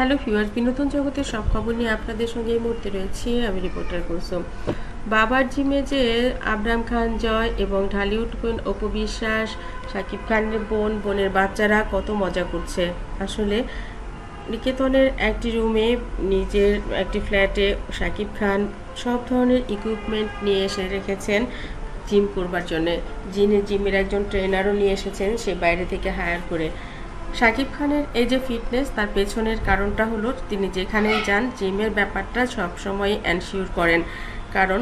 Hello viewers, বিনোদন জগতের সব খবর নিয়ে আপনাদের সঙ্গে এই মুহূর্তে রয়েছি আমি রিপোর্টার কুলসুম। বাবার জিমে যে আবরাম খান জয় এবং ঢালিউড কুইন অপু বিশ্বাস, শাকিব খানের বোন, বোনের বাচ্চারা কত মজা করছে। আসলে নিকেতনের একটি রুমে, নিজের একটি ফ্ল্যাটে শাকিব খান সব ধরনের ইকুইপমেন্ট নিয়ে এসে রেখেছেন জিম করবার জন্যে। যিনি জিমের একজন ট্রেনারও নিয়ে এসেছেন, সে বাইরে থেকে হায়ার করে। শাকিব খানের এই যে ফিটনেস, তার পেছনের কারণটা হলো তিনি যেখানেই যান, জিমের ব্যাপারটা সবসময় অ্যানশিওর করেন। কারণ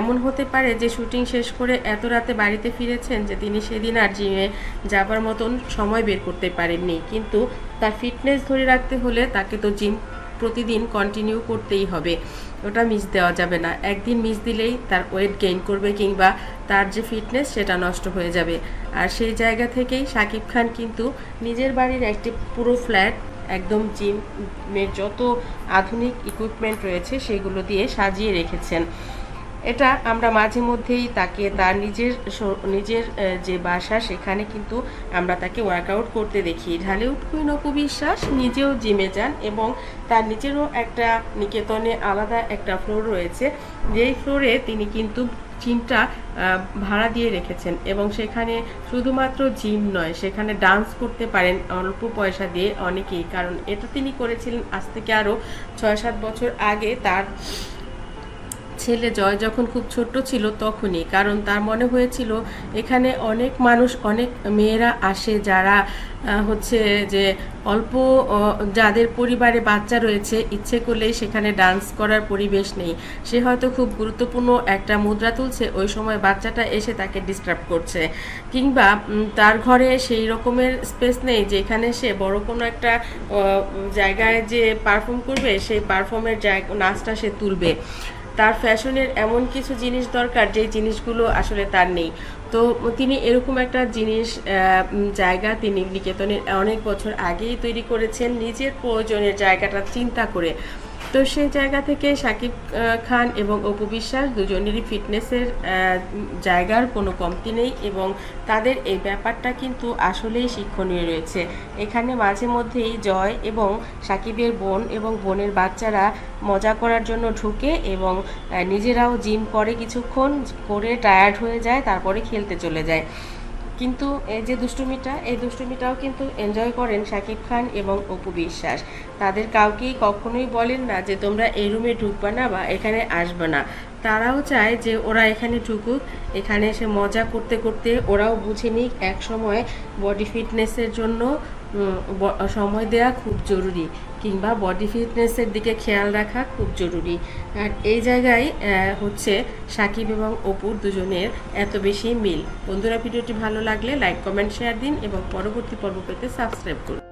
এমন হতে পারে যে শুটিং শেষ করে এত রাতে বাড়িতে ফিরেছেন যে তিনি সেদিন আর জিমে যাবার মতন সময় বের করতে পারেননি। কিন্তু তার ফিটনেস ধরে রাখতে হলে তাকে তো জিম প্রতিদিন কন্টিনিউ করতেই হবে। ওটা মিস দেওয়া যাবে না। একদিন মিস দিলেই তার ওয়েট গেইন করবে কিংবা তার যে ফিটনেস সেটা নষ্ট হয়ে যাবে। আর সেই জায়গা থেকেই সাকিব খান কিন্তু নিজের বাড়ির একটি পুরো ফ্ল্যাট একদম জিমের যত আধুনিক ইকুইপমেন্ট রয়েছে সেগুলো দিয়ে সাজিয়ে রেখেছেন। এটা আমরা মাঝে মধ্যেই তাকে তার নিজের নিজের যে বাসা সেখানে কিন্তু আমরা তাকে ওয়ার্কআউট করতে দেখি। ঢালিউড কুইন অপু বিশ্বাস নিজেও জিমে যান এবং তার নিজেরও একটা নিকেতনে আলাদা একটা ফ্লোর রয়েছে। যেই ফ্লোরে তিনি কিন্তু জিমটা ভাড়া দিয়ে রেখেছেন এবং সেখানে শুধুমাত্র জিম নয়, সেখানে ডান্স করতে পারেন অল্প পয়সা দিয়ে অনেকেই। কারণ এটা তিনি করেছিলেন আজ থেকে আরও ছয় সাত বছর আগে। তার ছেলে জয় যখন খুব ছোট্ট ছিল তখনই, কারণ তার মনে হয়েছিল এখানে অনেক মানুষ, অনেক মেয়েরা আসে যারা হচ্ছে যে অল্প যাদের পরিবারে বাচ্চা রয়েছে, ইচ্ছে করলেই সেখানে ডান্স করার পরিবেশ নেই। সে হয়তো খুব গুরুত্বপূর্ণ একটা মুদ্রা তুলছে, ওই সময় বাচ্চাটা এসে তাকে ডিস্টার্ব করছে। কিংবা তার ঘরে সেই রকমের স্পেস নেই যেখানে সে বড় কোনো একটা জায়গায় যে পারফর্ম করবে, সেই পারফর্মের জায়গা, নাচটা সে তুলবে। তার ফ্যাশনের এমন কিছু জিনিস দরকার যে জিনিসগুলো আসলে তার নেই। তো তিনি এরকম একটা জিনিস জায়গা তিনি নিকেতনের অনেক বছর আগেই তৈরি করেছেন। নিজের প্রয়োজনের জায়গাটা চিন্তা করে তো সেই জায়গা থেকে আহ, খান এবং অপু বিশ্বাস দুজনেরই ফিটনেসের জায়গার কোনো কমতি নেই এবং তাদের এই ব্যাপারটা কিন্তু আসলেই শিক্ষণীয় রয়েছে। এখানে মাঝে মধ্যেই জয় এবং সাকিবের বোন এবং বোনের বাচ্চারা মজা করার জন্য ঢুকে এবং নিজেরাও জিম করে কিছুক্ষণ করে টায়ার্ড হয়ে যায় তারপরে খেলতে চলে যায়। কিন্তু এই যে দুষ্টুমিটা, এই দুষ্টুমিটাও কিন্তু এনজয় করেন শাকিব খান এবং অপু বিশ্বাস। তাদের কাউকেই কখনোই বলেন না যে তোমরা এই রুমে ঢুকবা না বা এখানে আসবে না। তারাও চায় যে ওরা এখানে ঢুকুক, এখানে এসে মজা করতে করতে ওরাও বুঝে নিক এক সময় বডি ফিটনেসের জন্য সময় দেওয়া খুব জরুরি। কিংবা বডি ফিটনেসের দিকে খেয়াল রাখা খুব জরুরি। আর এই জায়গায় হচ্ছে সাকিব এবং অপুর দুজনের এত বেশি মিল। বন্ধুরা, ভিডিওটি ভালো লাগলে লাইক কমেন্ট শেয়ার দিন এবং পরবর্তী পর্ব পেতে সাবস্ক্রাইব করুন।